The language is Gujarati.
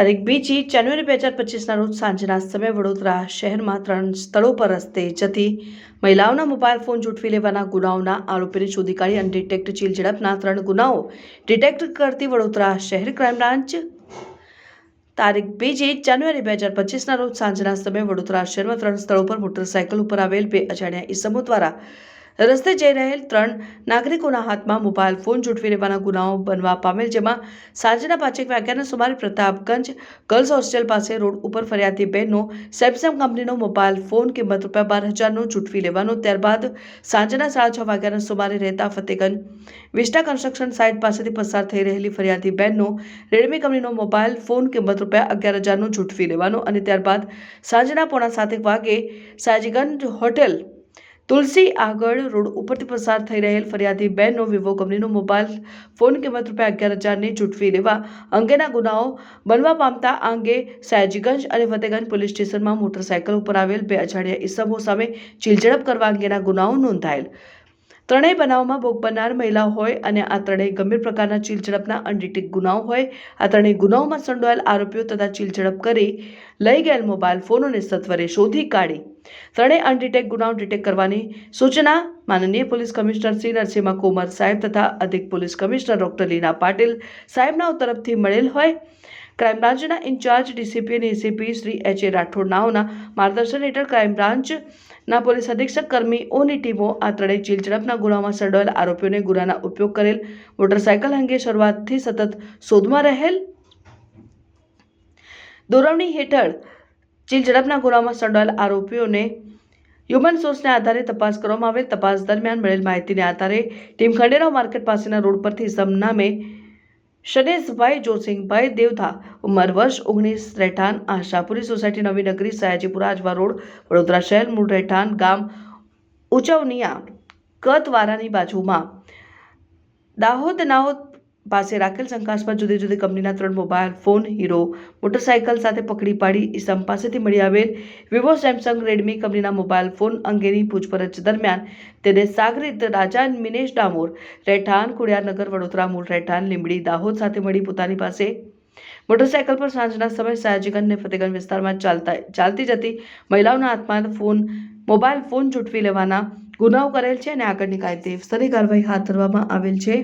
તારીખ બીજી જાન્યુઆરી બે હજાર પચીસના રોજ સાંજના સમયે વડોદરા શહેરમાં ત્રણ સ્થળો પર રસ્તે જતી મહિલાઓના મોબાઈલ ફોન ઝૂંટવી લેવાના ગુનાઓના આરોપીને શોધી કાઢી અનડિટેક્ટ ચીલ ઝડપના ત્રણ ગુનાઓ ડિટેક્ટ કરતી વડોદરા શહેર ક્રાઇમ બ્રાન્ચ. તારીખ બીજી જાન્યુઆરી બે હજાર પચીસના રોજ સાંજના સમયે વડોદરા શહેરમાં ત્રણ સ્થળો પર મોટરસાયકલ ઉપર આવેલ બે અજાણ્યા ઇસમો દ્વારા રસ્તે જઈ રહેલ ત્રણ નાગરિકોના હાથમાં મોબાઈલ ફોન ઝૂંટવી લેવાના ગુનાઓ બનવા પામેલ, જેમાં સાંજના પાંચેક વાગ્યાના સુમારે પ્રતાપગંજ ગર્લ્સ હોસ્ટેલ પાસે રોડ ઉપર ફરિયાદી બહેનનો સેમસંગ કંપનીનો મોબાઈલ ફોન કિંમત રૂપિયા બાર હજારનો ઝૂંટવી લેવાનો. ત્યારબાદ સાંજના સાડા છ વાગ્યાના સુમારે રહેતા ફતેગંજ વિસ્ટા કન્સ્ટ્રક્શન સાઇટ પાસેથી પસાર થઈ રહેલી ફરિયાદી બહેનનો રેડમી કંપનીનો મોબાઈલ ફોન કિંમત રૂપિયા અગિયાર હજારનો ઝૂંટવી લેવાનો. અને ત્યારબાદ સાંજના પોણા સાતેક વાગે સાજીગંજ હોટેલ તુલસી આગળ રોડ ઉપરથી પસાર થઈ રહેલ ફરિયાદી બેનનો વિવો કંપનીનો મોબાઈલ ફોન કિંમત રૂપિયા અગિયાર હજારની ચૂંટવી લેવા અંગેના ગુનાઓ બનવા પામતા આ અંગે સયાજીગંજ અને ફતેગંજ પોલીસ સ્ટેશનમાં મોટરસાયકલ ઉપર આવેલ બે અજાણ્યા ઈસમો સામે ચીલઝડપ કરવા અંગેના ગુનાઓ નોંધાયેલ. ત્રણેય બનાવમાં ભોગ બનનાર મહિલા હોય અને આ ત્રણેય ગંભીર પ્રકારના ચીલઝડપના અનડિટેક ગુનાઓ હોય, આ ત્રણેય ગુનાઓમાં સંડોવાયેલ આરોપીઓ તથા ચીલઝડપ કરી લઈ ગયેલ મોબાઈલ ફોનોને સત્વરે શોધી કાઢી. ત્રણેય અનડિટેક ગુનાઓ ડિટેક્ટ કરવાની સૂચના માનનીય પોલીસ કમિશનર શ્રી નરસિંહ કુમાર સાહેબ તથા અધિક police commissioner doctor Leena Patil સાહેબના તરફથી મળેલ હોય. ક્રાઇમ બ્રાન્ચના ઇન્ચાર્જ ડીસીપી અને ACP Shri H A Rathod નાઓના માર્ગદર્શન હેઠળ ક્રાઇમ બ્રાન્ચના પોલીસ અધિક્ષક કર્મીઓની ટીમો આ ત્રણેય ચીલ ઝડપના ગુનામાં સંડોવાયેલ આરોપીઓને ગુનાના ઉપયોગ કરેલ મોટરસાયકલ અંગે શરૂઆતથી સતત શોધમાં રહેલ. દોરવણી હેઠળ ચીલ ઝડપના ગુનામાં સંડોવાયેલ આરોપીઓને હ્યુમન સોર્સને આધારે તપાસ કરવામાં આવેલ. તપાસ દરમિયાન મળેલ માહિતીને આધારે ટીમ ખંડેરાવ માર્કેટ પાસેના રોડ પરથી ઇસમ નામે શનેશભાઈ જોસિંગભાઈ દેવધા ઉંમર વર્ષ ઓગણીસ, રહેઠાણ આશાપુરી સોસાયટી નવી નગરી સયાજીપુરા આજવા રોડ, વડોદરા શહેર, મૂળ રહેઠાણ ગામ ઉચવનિયા કતવારાની બાજુમાં. દાહોદ નાહોદ પાસે રાખેલ શંકાસ્પદ જુદી જુદી કંપનીના ત્રણ મોબાઈલ ફોન, હીરો, મોટરસાયકલ સાથે પકડી પાડી ઇસમ પાસેથી મળી આવેલ વિવો, સેમસંગ, રેડમી કંપનીના મોબાઈલ ફોન અંગેની પૂછપરછ દરમિયાન તેને સાગરીત રાજા મિનેશ ડામોર, રહેઠાણ ખોડિયારનગર, વડોદરા મૂળ રહેઠાણ લીંબડી દાહોદ સાથે મળી પોતાની પાસે મોટરસાયકલ પર સાંજના સમયે સયાજીગંજ અને ફતેગંજ વિસ્તારમાં ચાલતા, ચાલતી જતી મહિલાઓના હાથમાં ફોન, મોબાઈલ ફોન ચૂંટવી લેવાના ગુનાઓ કરેલ છે અને આગળની કાયદેસરની કાર્યવાહી હાથ ધરવામાં આવેલ છે.